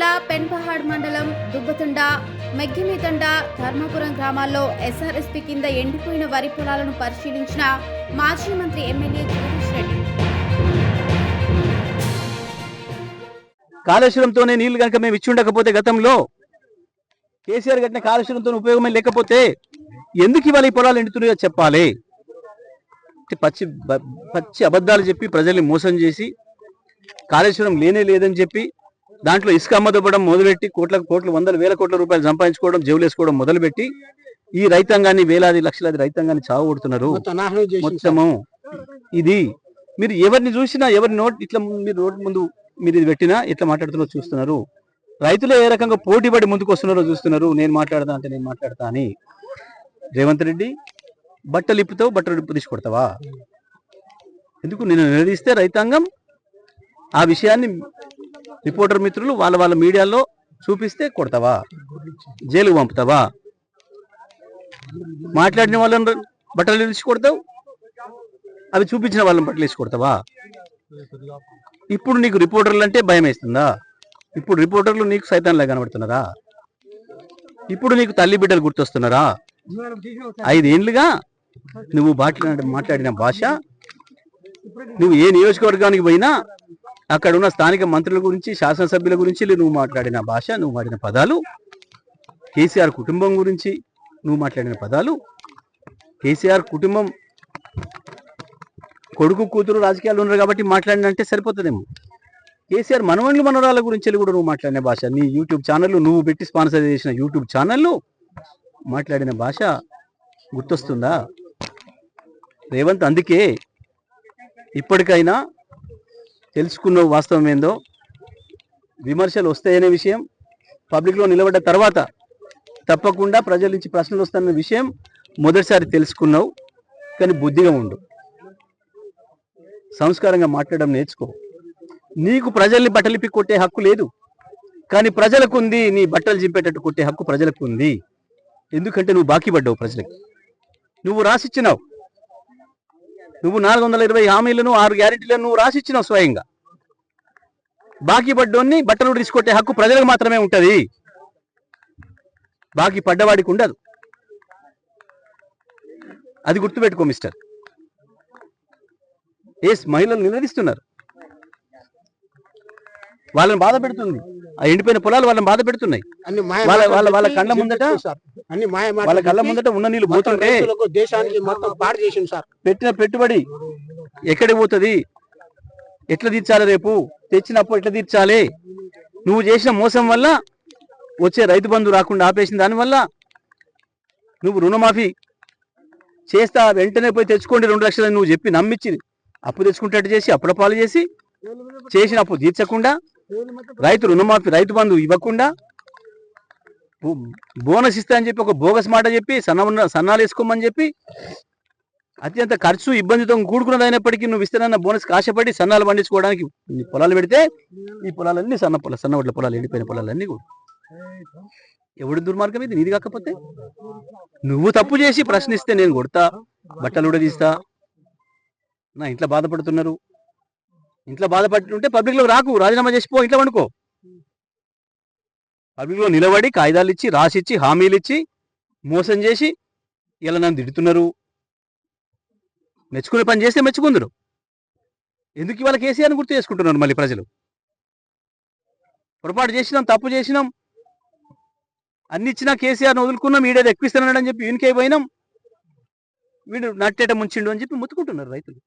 జిల్లా పెన్పహాడ్ మండలం దుబ్బతుండ మెగ్గిమితండ ధర్మపురం గ్రామాల్లో ఎస్ఆర్ఎస్పీ కింద ఎండిపోయిన వరి పొలాలను పరిశీలించిన మాజీ మంత్రి ఎమ్మెల్యే జగదీష్ రెడ్డి. కాళేశ్వరంతోనే నీళ్ళు కనుక మేము ఇచ్చి ఉండకపోతే గతంలో కేసీఆర్ కట్టిన కాళేశ్వరంతో ఉపయోగమే లేకపోతే ఎందుకు ఇవాళ ఈ పొలాలు ఎండుతున్నాయో చెప్పాలి. పచ్చి పచ్చి అబద్ధాలు చెప్పి ప్రజల్ని మోసం చేసి కాళేశ్వరం లేనే లేదని చెప్పి దాంట్లో ఇసుక అమ్మదొబ్బడం మొదలుపెట్టి కోట్ల కోట్ల వందల వేల కోట్ల రూపాయలు సంపాదించుకోవడం జేవులేసుకోవడం మొదలుపెట్టి ఈ రైతాంగాన్ని వేలాది లక్షలాది రైతాంగాన్ని చావగొడుతున్నారు మొత్తము ఇది మీరు ఎవరిని చూసినా ఎవరి నోట్ ఇట్లా మీరు రోడ్డు ముందు మీరు ఇది పెట్టినా ఇట్లా మాట్లాడుతున్నారో చూస్తున్నారు. రైతులు ఏ రకంగా పోటీ పడి ముందుకు వస్తున్నారో చూస్తున్నారు. నేను మాట్లాడతా అంటే నేను మాట్లాడతా అని. రేవంత్ రెడ్డి బట్టలు ఇప్పుతావు బట్టలు ఇప్పు తీసుకొడతావా ఎందుకు నేను నిలదీస్తే రైతాంగం ఆ విషయాన్ని రిపోర్టర్ మిత్రులు వాళ్ళ వాళ్ళ మీడియాలో చూపిస్తే కొడతావా? జైలుకు పంపుతావా? మాట్లాడిన వాళ్ళని బట్టలు తీసి కొడతావు? అవి చూపించిన వాళ్ళని బట్టలు వేసి కొడతావా? ఇప్పుడు నీకు రిపోర్టర్లు అంటే భయం వేస్తుందా? ఇప్పుడు రిపోర్టర్లు నీకు సైతాన్లా కనబడుతున్నారా? ఇప్పుడు నీకు తల్లి బిడ్డలు గుర్తొస్తున్నారా? ఐదేండ్లుగా నువ్వు మాట్లాడిన మాట్లాడిన భాష నువ్వు ఏ నియోజకవర్గానికి పోయినా అక్కడ ఉన్న స్థానిక మంత్రుల గురించి శాసనసభ్యుల గురించి నువ్వు మాట్లాడిన భాష నువ్వు వాడిన పదాలు. కేసీఆర్ కుటుంబం గురించి నువ్వు మాట్లాడిన పదాలు. కేసీఆర్ కుటుంబం కొడుకు కూతురు రాజకీయాలు ఉన్నారు కాబట్టి మాట్లాడినంటే సరిపోతుందేమో. కేసీఆర్ మనవన్లు మనవరాల గురించి కూడా నువ్వు మాట్లాడిన భాష. నీ యూట్యూబ్ ఛానల్ నువ్వు పెట్టి స్పాన్సర్ చేసిన యూట్యూబ్ ఛానల్లో మాట్లాడిన భాష గుర్తొస్తుందా? రేవంత్ అందుకే ఇప్పటికైనా తెలుసుకున్న వాస్తవం ఏందో? విమర్శలు వస్తాయనే విషయం. పబ్లిక్లో నిలబడ్డ తర్వాత తప్పకుండా ప్రజల నుంచి ప్రశ్నలు వస్తున్న విషయం మొదటిసారి తెలుసుకున్నావు. కానీ బుద్ధిగా ఉండు. సంస్కారంగా మాట్లాడడం నేర్చుకో. నీకు ప్రజల్ని బట్టలిపి కొట్టే హక్కు లేదు. కానీ ప్రజలకు ఉంది నీ బట్టలు చింపేటట్టు కొట్టే హక్కు ప్రజలకు ఉంది ఎందుకంటే నువ్వు బాకీ పడ్డావు ప్రజలకు. నువ్వు రాసిచ్చినావు. నువ్వు నాలుగు వందల ఇరవై హామీలను ఆరు గ్యారెంటీలను నువ్వు రాసిచ్చినావు స్వయంగా. బాకీ పడ్డోన్ని బట్టలు తీసుకొట్టే హక్కు ప్రజలకు మాత్రమే ఉంటది. బాకీ పడ్డవాడికి ఉండదు. అది గుర్తుపెట్టుకో మిస్టర్. ఎస్ మహిళలు నిలదీస్తున్నారు. వాళ్ళని బాధ పెడుతుంది. ఆ ఎండిపోయిన పొలాలు వాళ్ళని బాధ పెడుతున్నాయి. వాళ్ళ- వాళ్ళ- వాళ్ళ కళ్ళ ముందట అన్ని మాయ మాటలు వాళ్ళ కళ్ళ ముందట ఉన్న నీళ్ళు పోతుంటే దేశానికి మొత్తం పాడు చేసింది సార్. పెట్టిన పెట్టుబడి ఎక్కడికి పోతుంది? ఎట్లా తీర్చాలి రేపు? తెచ్చినప్పుడు ఎట్లా తీర్చాలి? నువ్వు చేసిన మోసం వల్ల వచ్చే రైతు బంధు రాకుండా ఆపేసిన దానివల్ల నువ్వు రుణమాఫీ చేస్తా వెంటనే పోయి తెచ్చుకోండి రెండు లక్షలు నువ్వు చెప్పి నమ్మించి అప్పు తెచ్చుకుంటట్టు చేసి అప్పుల పాలు చేసి చేసిన అప్పు తీర్చకుండా రైతు రుణమాఫీ రైతు బంధు ఇవ్వకుండా బోనస్ ఇస్తా అని చెప్పి ఒక బోగస్ మాట చెప్పి సన్న ఉన్న సన్నాలు వేసుకోమని చెప్పి అత్యంత ఖర్చు ఇబ్బందితో కూడుకున్నది అయినప్పటికీ నువ్వు ఇస్తానన్న బోనస్ ఆశపడి సన్నాలు పండించుకోవడానికి నీ పొలాలు పెడితే ఈ పొలాలన్నీ సన్న పొల సన్న వడ్ల పొలాలు ఎండిపోయిన పొలాలన్నీ కూడా. ఎవడి దుర్మార్గం ఇది? నీది కాకపోతే? నువ్వు తప్పు చేసి ప్రశ్నిస్తే నేను కొడతా బట్టలు కూడా తీస్తా. నా ఇంట్లో బాధపడుతున్నారు. ఇంట్లో బాధపడుతుంటే పబ్లిక్లో రాకు రాజీనామా చేసిపో ఇంట్లో వండుకో పబ్లిక్లో నిలబడి కాగితాలు ఇచ్చి రాసిచ్చి హామీలు ఇచ్చి మోసం చేసి ఇలా నన్ను తిడుతున్నారు. మెచ్చుకునే పని చేస్తే మెచ్చుకుందరు. ఎందుకు ఇవాళ కేసీఆర్ని గుర్తు చేసుకుంటున్నారు మళ్ళీ ప్రజలు? పొరపాటు చేసినాం తప్పు చేసినాం అన్ని ఇచ్చినా కేసీఆర్ని వదులుకున్నాం వీడేది ఎక్కిస్తున్నాడని చెప్పి వీనికే పోయినాం వీడు నట్టేట ముంచిండు అని చెప్పి ముత్తుకుంటున్నారు రైతులు.